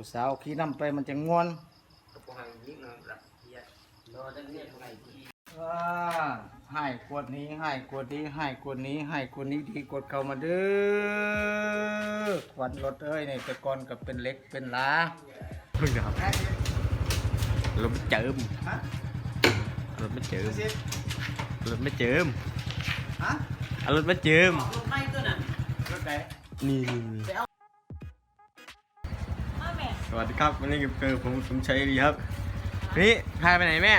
ผู้สาวขี่นำไปมันจะง่วนก็ให้ยิ่งละเอียดรอได้เรียกไงที่อ่าให้กวดนี้ให้กวดนี้ให้กวดนี้ให้กวดนี้ดีกวดเข้ามาเด้อควันรถเอ้ยนี่แต่ก่อนก็เป็นเหล็กเป็นหลาเพิ่งนะครับรถไม่เจิมฮะรถไม่เจิมสิรถไม่เจิมฮะเอารถไม่เจิมรถไม่ตัวนั้นรถไหนนี่นี่นี่ส วัสดีครับวันนี้กับเกิดผมสมชัยดีครับนี่พาไปไหนแม่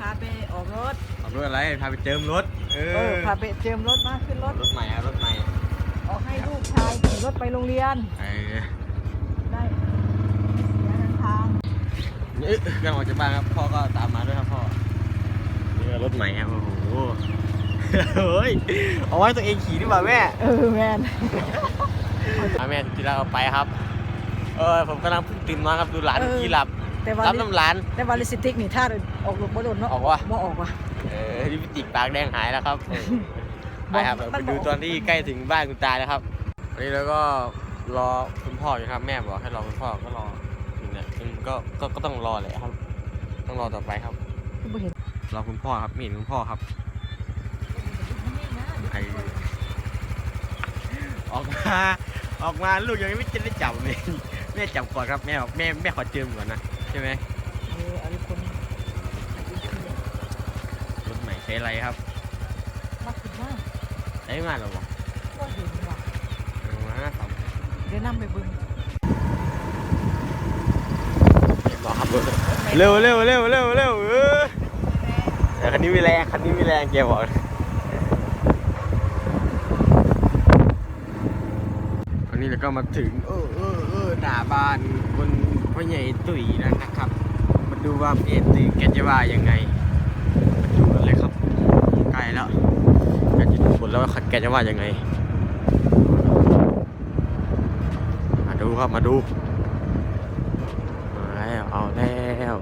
พาไปออกรถ ออกรถอะไร พาไปเจิมรถ เอเออ อพาไปเจิมรถมาขึ้นรถ รถใหม่ครับรถใหม่ ออกให้ลูกชายขี่รถไปโรงเรียนเออได้เสียเดินทางนี่กำลังออกจากบ้านครับ พ่อก็ตามมาด้วยครับพ่อ นี่ก็รถใหม่ครับโอ้โห เฮ้ย เอาไว้ตัวเองขี่ดีกว่าแม่ เออแมนมาแม่ที่เราเอาไปครับ เออผมกำลังเพิ่งตื่นมาครับดูหลานขี่หลับแต่ว่ารับน้ำหลาน แต่ว่าลิปสติกนี่ถ้าออกรถบ่โดนเนาะออกวะ บ่ออกว่ะ เออลิปสติกปากแดงหายแล้วครับเออไปครับมันไปดูตอนที่ใกล้ถึงบ้านคุณตาแล้วครับวันนี้แล้วก็รอคุณพ่ออยู่ครับแม่บอกให้รอคุณพ่อก็รออยู่เนี่ยซึ่งก็ก็ก็ต้องรอเลยครับ ต้องรอต่อไปครับบ่เห็น รอคุณพ่อครับไม่เห็นคุณพ่อครับไอออกมาออกมาลูกยังไม่จะได้จับเลยแม่จับก่อนครับแม่บอกแม่แม่ขอเจิมก่อนนะใช่ไหมเอออะไรคนรถใหม่ใช้อะไรครับมักขึ้นมากใช้มาหรอวะก็เห็นว่ะเอามาสองเดี๋ยวนํไปเบิ่งบอกครับเร็วเร็วเร็วเร็วเร็วเออแต่คันนี้มีแรงคันนี้มีแรงแกบอก นนี้เราก็มาถึง เออเออเออหน้าบ้านคนพ่อใหญ่ตุ๋ยแล้วนะครับ มาดูว่าเอตุ๋ยแกจะว่ายังไงมาดูกันเลยครับใกล้แล้วแกจะดูผลแล้วว่าแกจะว่ายังไง มาดูครับมาดูเอาแล้วเอาแล้ว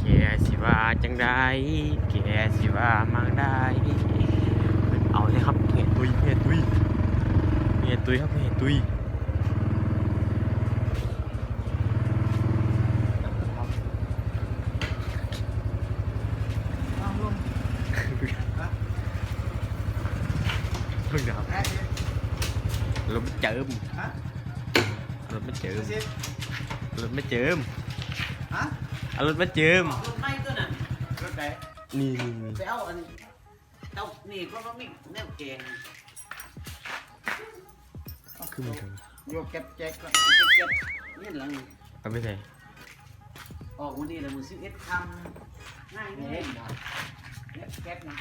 แกสิว่าจังได้แกสิว่ามังได้เอาเลยครับเฮตุยเฮตุยเฮตุยครับเฮตุย เอาลงเพิ่งนะครับรถไม่เจิมฮะรถไม่เจิมสิรถไม่เจิมฮะเอมันกันเอานี่ก็ว่ามีแนวแกงขึ้นมาถึงโยกแก๊บแจ๊กก่อนเก็บนี่หลังเอาไม่ใช่ออกวันนี้ละมือสิบเอ็ดคำง่ายนี่เองเก็บเก็บนะ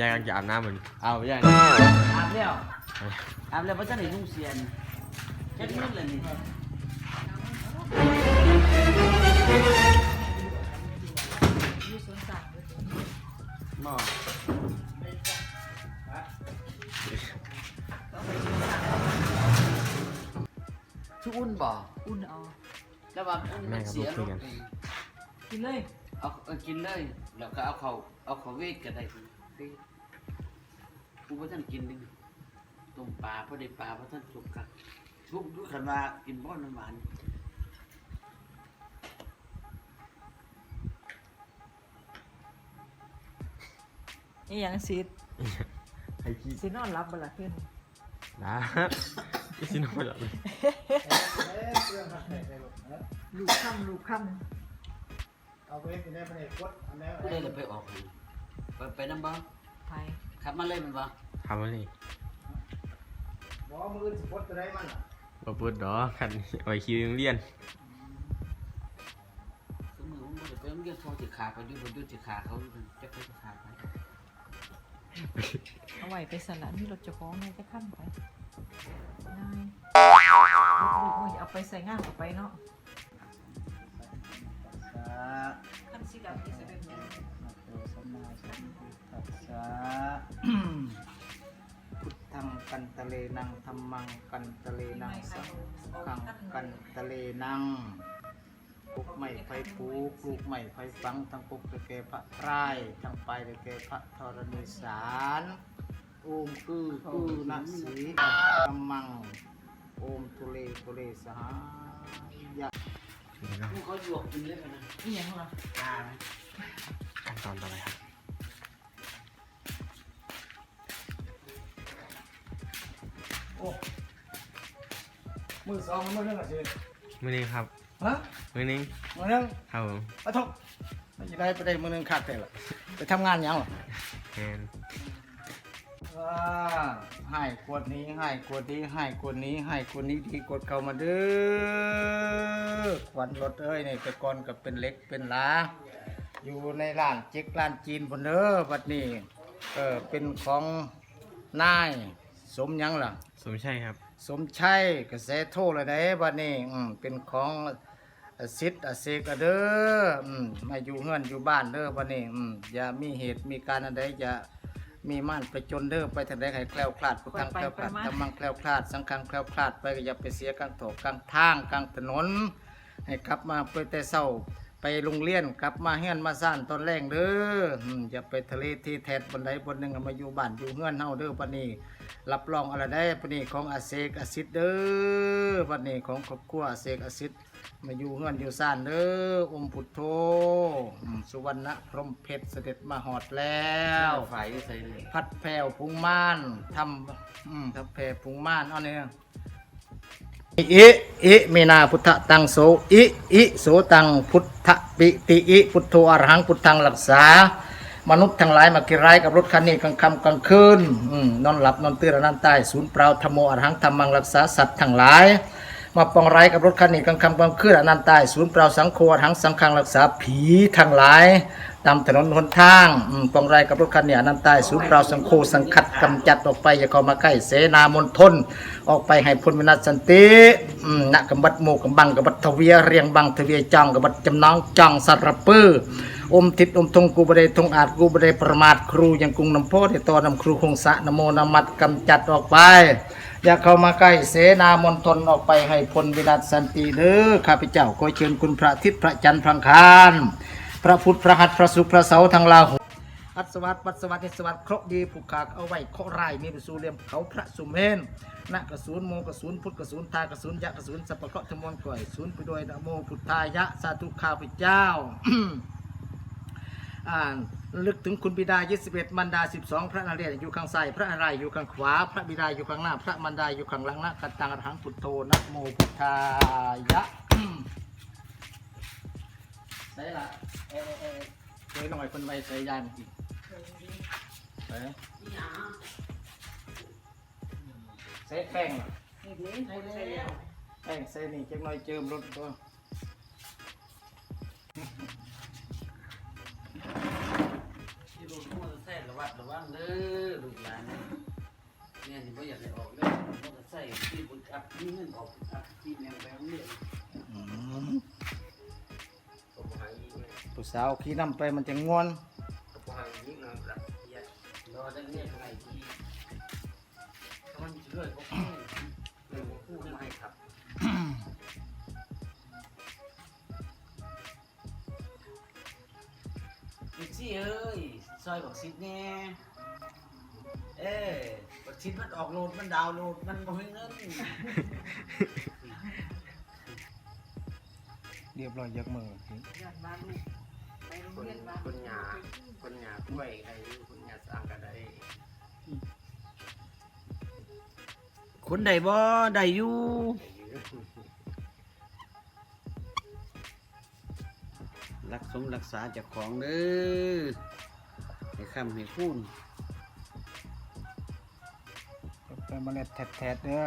ยายกำลังจะอาบน้ำเหมือนเอาไม่ใช่อาบแล้วอาบแล้วพราะเจ้าหนุ่งเสียนเจ็ดมื้เลยนี่อยู่สวนสัตว์หม้อ อุ่นบ่อุ่นเอาแล้วว่าอุ่นมันเสียลงกินเลยเอาเอากินเลย แล้วก็เอาเขาเอาเขาเวทก็ได้เวทกูว่าท่านกินนึงต้มปลาเพราะได้ปลาเพราะท่านสุกกันชุบดูขันว่ากินบ่อน้ำหวานนี่ยังสิไอ้ขี้สินอนรับบ่ล่ะขึ้นนะที่ สินอนหลับเลยลูกค่ำลูกค่เอาไปในประเทศกดอันนี้กูได้เลยไปออกไปไปน้ำบ้างไปขับมาเลยมันบ่ทำอะไรบอมือสปดตัวใดมันล่ะมาพูดดอกคันไว้คิวยังเรียนสมมติว่ามันจะไปเรียกพอจะขาไปดูไปดูจะขาเขาจะไปจะขาไปเอาไว้ไปสนะมีรถเจ้าของไงจะขั้นไป อ้ยเอาไปใส่งานเอาไปเนาะสาขั้นสีดำที่ใส่แบบนี้ธุสัมมาสัมพุทธัสสะพุทธังกันตะเลนังธรรมังกันตะเลนังสังขังกันตะเลนังปลูกใหม่ไฟปูปลูกใหม่ไฟฟังทั้งปลูกตะเกพระไพรทั้งไปตะเกพระธรณีสาร โอมคือคือนัสีกัมมัง โอมทุเลทุเลสหายะนี่เนาะพวกเขาหยวกกินเลยกันนะนี่ยังเหรอตาไหมขั้นตอนต่อไปครับโอ้มือสองมือหนึ่งอะสิมื้อนี้ครับฮะมื้อนี้มือหนึ่งครับผมปะทบไม่จะได้ไปได้มือหนึ่งขาดแต่ละไปทำงานยังหรอแมนอ่า ให้กวดนี้ให้กวดนี้ให้กวดนี้ให้กวดนี้ดีกดเข้ามาเด้อควันรถเอ้ยนี่แต่ก่อนกับเป็นเล็กเป็นหลาอยู่ในร้านเจ๊กร้านจีนบนเด้อบัดนี้เออเป็นของนายสมหยังล่ะ สมใช่ครับ สมชัยกระแสโทรเลยได้บัดนี้อืมเป็นของสิทธิ์อเสกอะเด้ออืมมาอยู่เฮือนอยู่บ้านเด้อบัดนี้อืมอย่ามีเหตุมีการอันใดอย่า มีม่านไปจนเด้อไปทางใดให้แคล้วคลาดพุทธังแคล้วคลาดธรรมังแคล้วคลาด สังฆังแคล้วคลาดไปก็อย่าไปเสียกลางโถกลางทางกลางถนน ให้กลับมาเพื่อแต่เศร้า ไปโรงเรียนกลับมาเฮือนมาซ่านตอนแรงเด้ออืมอย่าไปทะเลที่แทดบนใดบนหนึ่งเอามาอยู่บ้านอยู่เฮือนเฮาเด้อบัดนี้รับรองอะไรได้ปนี้ของอาเซกอาซิดเด้อวันนี้ของครอบครัวอาเซกอาซิดมาอยู่เฮือนอยู่ซ่านเด้ออมพุทโธอืมสุวรรณพรหมเพชรเสด็จมาหอดแล้วฝ่ายใส่เลยพัดแผ่วพุงม่านทำอืมทับแผ่พุงม่านเอาเนี่ย อิอิเมนาพุทธตังโสอิอิโสตังพุทธปิติอิพุทโธอรหังพุทธังรักษามนุษย์ทั้งหลายมากินไรายกับรถคันนี้กลางค่ำกลางคืนนอนหลับนอนตื่นนอนตายศูนย์เปล่าธรรมโออรหังธรรมังรักษาสัตว์ทั้งหลาย มาปองไรกับรถคันนี้กลางค่ำกลางคืนอนันตายศูนย์เปล่าสังโฆอรหังสังฆังรักษาผีทั้งหลาย ตามถนนหนทางอืมปองไรกับรถคันนี้อนันตายศูนย์เปล่าสังโฆสังขัดกำจัดออกไปอย่าเข้ามาใกล้เสนามณฑลออกไปให้พ้นวินัสสันติอืมนักกำบัดหมู่กำบังกำบัดทเวียเรียงบังทเวียจองกำบัดจำนองจองสัตว์ระปื้ออมทิศอมทงกูบไดทงอาจกูบไดประมาทครูยังกรุงนำโพธิตอนำครูคงสะนโมนมัดกำจัดออกไป อย่าเข้ามาใกล้เสนามณฑลออกไปให้พ้นวิรัตสันติเด้อข้าพเจ้าขอเชิญคุณพระทิตย์พระจันทร์พระคารพระพุทธพระหัตถ์พระศุกร์พระเสาทั้งลาหูอัศวัตปัสวัตนิสวัตเคราะห์ดีผูกขาเอาไว้เคราะห์ร้ายมีไปสู่เลียมเขาพระสุเมนนะกระสุนโมกระสุนพุทธกระสุนทากระสุนยะกระสุนสัพพะเคราะห์ทั้งมวลก่อยศูนไปด้วยนะโมพุทธายะสาธุข้าพเจ้า ลึกถึงคุณบิดา 21 มันดา 12 พระนเรศอยู่ข้างซ้าย พระนารายณ์อยู่ข้างขวา พระบิดาอยู่ข้างหน้า พระมันดาอยู่ข้างหลังนะกัตตังอรหังพุทโธนะโมพุทธายะใส่ละเอเอเอเคยลองไอ้คนไปใส่ยานอีกใส่ใส่แป้งเหรอนี่ดิใส่แล้วแป้งใส่นี่จักหน่อยเจิมรถตัว เด้อลูกหลานเนี่ยนี่บ่อยากให้ออกเลยมอเตอร์ไซค์ที่บุญอัพนี่เงินออกอัพที่แนวแบบนี้อืมผู้สาวขี่น้ำไปมันจะง่วนรอได้เรียกอะไรที่ถ้ามันช่วยก็คู่เลยก็คู่ไม่ครับอีกสิเอ้ยซอยบอกซิดแน่ เอ้ยบอกซิดมันออกโหลดมันดาวน์โหลดมันบ่มีเงินเรียบร้อยยักมือย้อนมาลูกไปโรงคนเรียนมาคนหยาคนหยากล้วยอะไรคนหยาสร้างกันได้คนใดบ่ได้อยู่รักสมรักษาเจากของเด้อให้คำให้คูณ ไปเมล็ดแทดๆเด้อ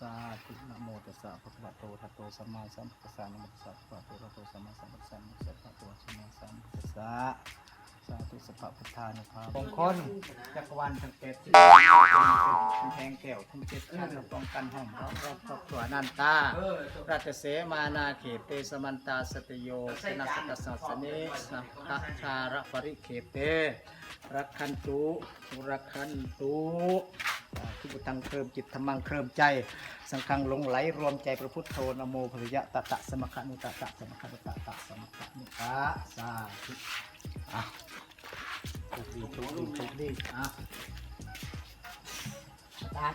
สาธุนะโมตัสสะภะคะวะโตอะระหะโตสัมมาสัมพุทธัสสะนะโมตัสสะภะคะวะโตอะระหะโตสัมมาสัมพุทธัสสะนะโมตั สสะสาสาธุสัพพะพุทธานุภาพมงคลจักรวาลทั้งเจ็ดสิบทั้งแทงแก้วทั้งเจ็ดชั้นป้องกันห้องรอบรอบครอบครัวนันตาราชเสมานาเขตเตสมันตาสตโยสนัสกสัสเนสัพพะชาระปริเขตเตรักขันตุรักขันตุ ทุกตังเคริมจิตธรรมังเคริมใจ สังฆังหลงไหลรวมใจพระพุทธโธนโมภริยะตะตะสมะคะนุตะตะสมะคะนุตะตะสมะคะนุตะสาธุอะโชคดีโชคดีโชคดีอะตัด